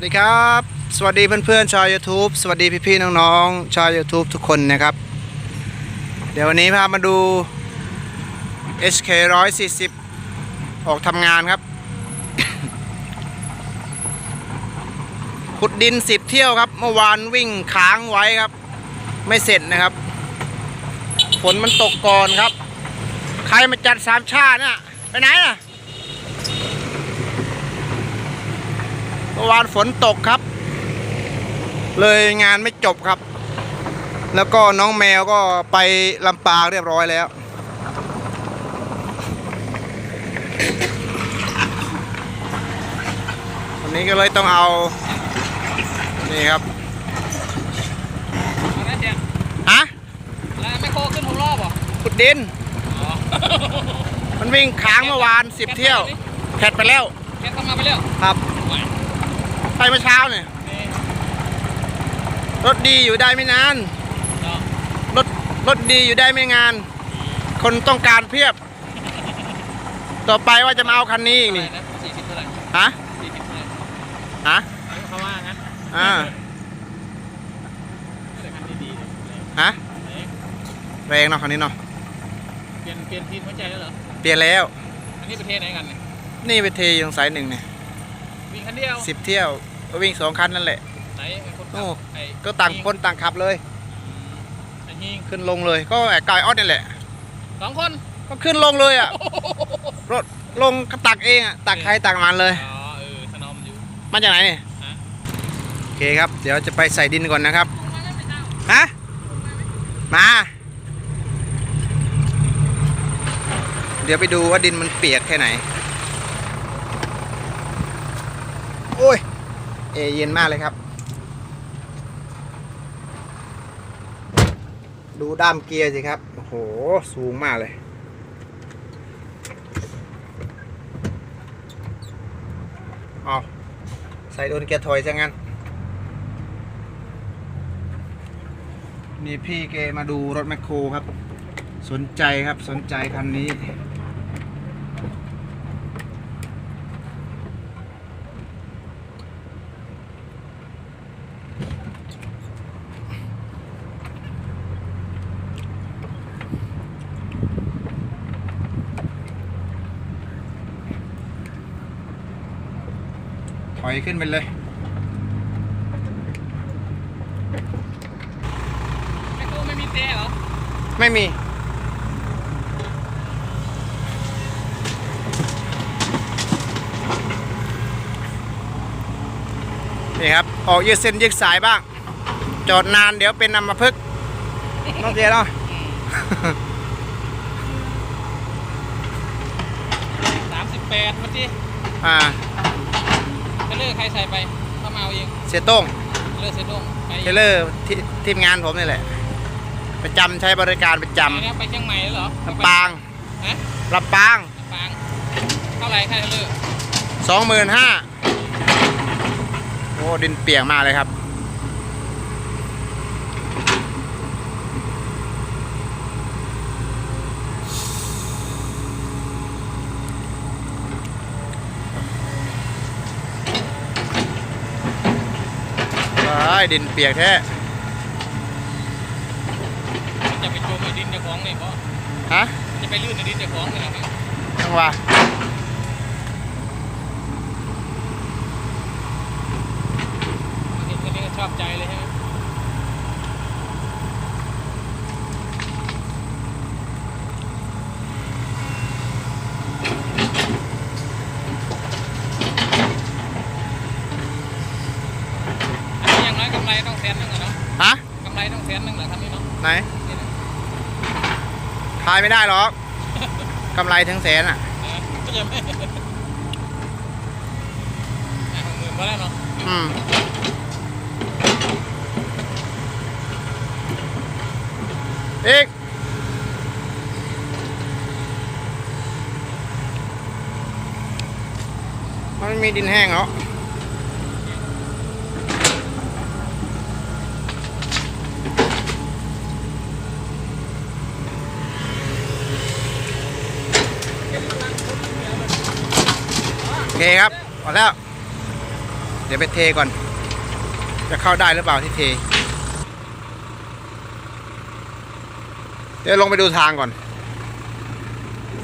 วัสดีครับ สวัสดีเพื่อนๆชาว YouTube สวัสดีพี่ๆน้องๆชาว YouTube ทุกคนนะครับ เดี๋ยววันนี้พามาดู HK 140 ออกทำงานครับ ขุดดิน 10 เที่ยวครับ เมื่อวานวิ่งค้างไว้ครับ ไม่เสร็จนะครับ ฝนมันตกก่อนครับ ใครมาจัดสามชาติน่ะไปไหนน่ะ มื่อวานฝนตกครับ เลยงานไม่จบครับ แล้วก็น้องแมวก็ไปลำปางเรียบร้อยแล้ว วันนี้ก็เลยต้องเอา นี่ครับเอาได้เสียงฮะแล้วไม่โคขึ้นหกรอบเหรอขุดดินอ๋อมันวิ่งค้างเมื่อวานสิบเที่ยวแผดไปแล้วแค่เข้ามาไปเร็วครับ ไหวไปเมื่อเช้าเนี่ยนี่รถดีอยู่ได้ไม่นานเนาะรถรถดีอยู่ได้ไม่งาน คนต้องการเพียบ ต่อไปว่าจะมาเอาคันนี้อีกเท่าไหนี่ร่นะสี่สิบเท่าไหร่ฮะสี่สิบเท่าไหร่ฮะเขาว่างั้นอ่าแต่คันดีๆเนี่ยฮะเอ๊ะแรงเนาะคันนี้เนาะเปลี่ยนเปลี่ยนทีมหัวใจแล้วเหรอเปลี่ยนแล้ว อันนี้ประเทศไหนกันเนี่ยนี่ไปเทอยตรงสายหนึ่งเนี่ย วิ่งคันเดียวสิบเที่ยวก็วิ่งสองคันนั่นแหละ ไหนไอ้คนขับโอ้ ไอ้ก็ต่างคนต่างขับเลย ไอ้ยิงขึ้นลงเลย ก็ไอ้กายออดนี่แหละ สองคนก็ขึ้นลงเลยอะ รถลงก็ตักเองอะ ตักใครตักมันเลย อ๋อเออถนอมอยู่ มาจากไหนเนี่ยฮะ โอเคครับ เดี๋ยวจะไปใส่ดินก่อนนะครับ ฮะ มา เดี๋ยวไปดูว่าดินมันเปียกแค่ไหน โอ้ย เอเย็นมากเลยครับ ดูด้ามเกียร์สิครับ โอ้โห สูงมากเลยเอาใส่โดนเกียร์ถอยซะงั้น นี่พี่เกมาดูรถแมคโครครับ สนใจครับ สนใจคันนี้ อยขึ้นไปเลยไม่โคไม่มีเต้เหรอ ไม่มี นี่ครับ ออกยืดเส้นยืดสายบ้าง จอดนานเดี๋ยวเป็นอัมพฤกษ์น้องเจียเนาะสามสิบแปดมาจีอ่าจะ เลิกใครใส่ไปเข้ามาเอาเองเสียโต้งเลิกเซโดงไปเทเลอร์ที่ทีมงานผมนี่แหละประจำใช้บริการประจไปแล้วไปเชียงใหม่แล้วเหรอำลำปางฮะลำปาง ลำปางเท่าไหร่ค่าเลิกสองหมื่นห้าโอ้ ดินเปียกมากเลยครับ ว้ายดินเปียกแท้จะไปจมในดินในคลองนี่เพราะฮะจะไปลื่นในดินในคลองนี่แหละครับจังหวะเห็นคนนี้ก็ชอบใจเลยใช่ไหม อันนี้อย่างน้อยกำไรต้องแสนหนึงอะเนาะ ฮะ กำไร ต้องแสนหนึงเหรอครับนี่เนาะไหนนี่นะทายไม่ได้หรอกกำไรทั้งแสนอะเออก็จะไม่ อะหกหมื่นก็ได้เนาะอืมอีกมันไม่มีดินแห้งเหรอ โอ เคครับหมดแล้ว เดี๋ยวไปเทก่อน จะเข้าได้หรือเปล่าที่เท เดี๋ยวลงไปดูทางก่อน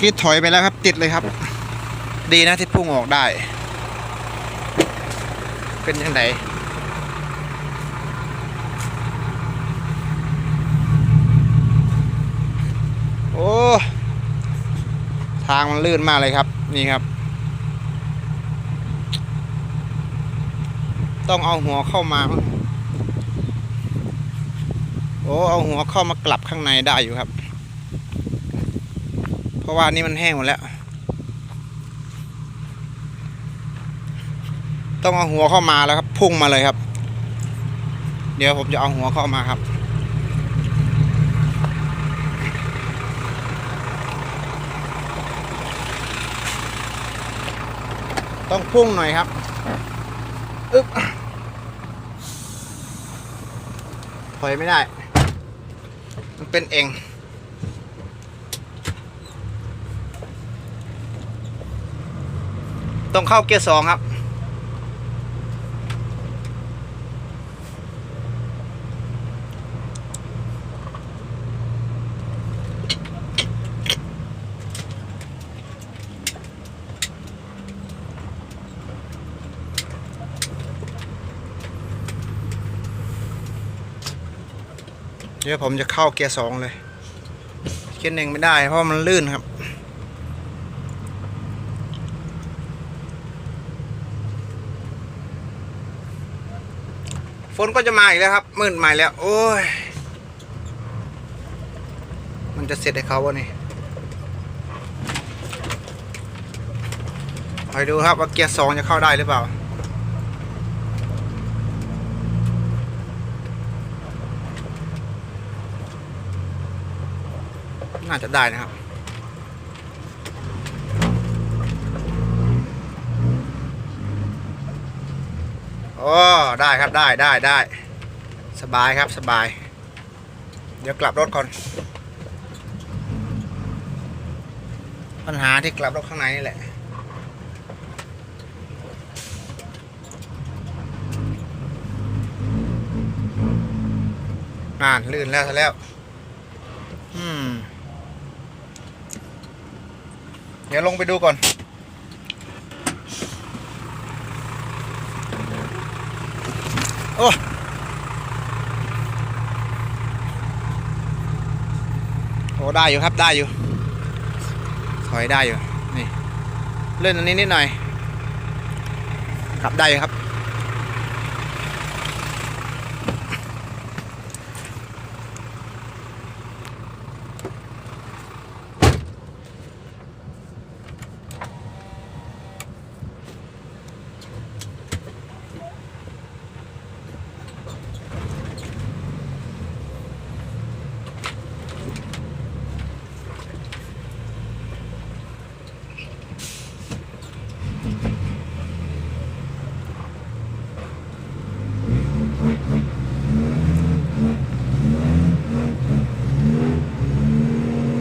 คิดถอยไปแล้วครับ ติดเลยครับ ดีนะที่พุ่งออกได้ เป็นยังไงโอ้ ทางมันลื่นมากเลยครับ นี่ครับ ต้องเอาหัวเข้ามา โอ้เอาหัวเข้ามากลับข้างในได้อยู่ครับ เพราะว่านี่มันแห้งหมดแล้ว ต้องเอาหัวเข้ามาแล้วครับ พุ่งมาเลยครับ เดี๋ยวผมจะเอาหัวเข้ามาครับต้องพุ่งหน่อยครับ อึ๊บ ถอยไม่ได้ มันเป็นเอง ต้องเข้าเกียร์สองครับ เดี๋ยวผมจะเข้าเกียร์สองเลยเกียร์หนึ่งไม่ได้เพราะมันลื่นครับ ฝนก็จะมาอีกแล้วครับ มืดใหม่แล้ว โอ้ย มันจะเสร็จให้เขาวะนี่คอยดูครับว่าเกียร์สองจะเข้าได้หรือเปล่า น่าจะได้นะครับ โอ้ได้ครับได้ได้ได้ สบายครับสบาย เดี๋ยวกลับรถก่อน ปัญหาที่กลับรถข้างในนี่แหละนานลื่นแล้วซะแล้ว อืม เดี๋ยวลงไปดูก่อน โอ้โอ้ได้อยู่ครับได้อยู่ ถอยได้อยู่ นี่ เล่นอันนี้นิดหน่อยขับได้ครับ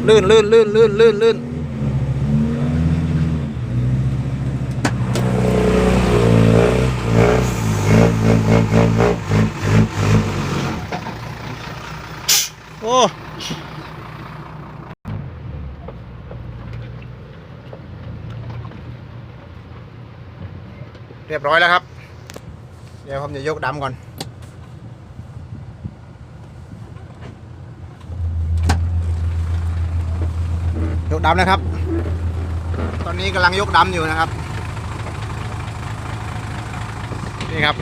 ลื่นลื่นลื่นลื่นลื่นลื่นโอ้เรียบร้อยแล้วครับ เดี๋ยวผมจะยกดำก่อน ยกดำนะครับ ตอนนี้กำลังยกดำอยู่นะครับ นี่ครับ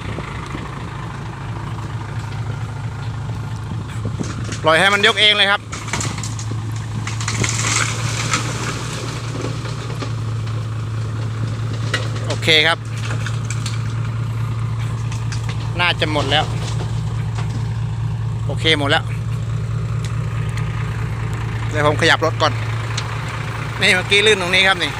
ปล่อยให้มันยกเองเลยครับโอเคครับ น่าจะหมดแล้ว โอเคหมดแล้ว เดี๋ยวผมขยับรถก่อน นี่เมื่อกี้ลื่นตรงนี้ครับนี่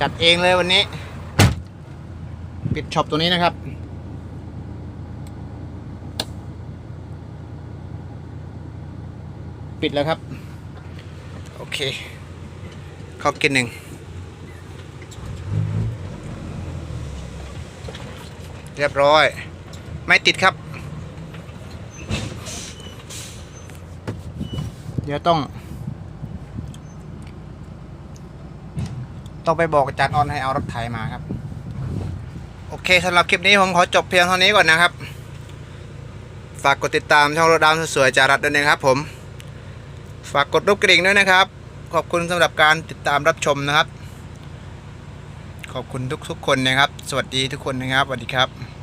จัดเองเลยวันนี้ ปิดช็อปตัวนี้นะครับ ปิดแล้วครับ โอเคเข้ากียร์หนึ่งเรียบร้อย ไม่ติดครับ เดี๋ยวต้อง ต้องไปบอกอาจารย์ออนให้เอารถไถมาครับ โอเคสำหรับคลิปนี้ผมขอจบเพียงเท่านี้ก่อนนะครับ ฝากกดติดตามช่องรถดาวสวยๆจารัดด้วยนะครับผม ฝากกดรูปกระดิ่งด้วยนะครับ ขอบคุณสำหรับการติดตามรับชมนะครับ ขอบคุณทุกๆคนนะครับ สวัสดีทุกคนนะครับสวัสดีครับ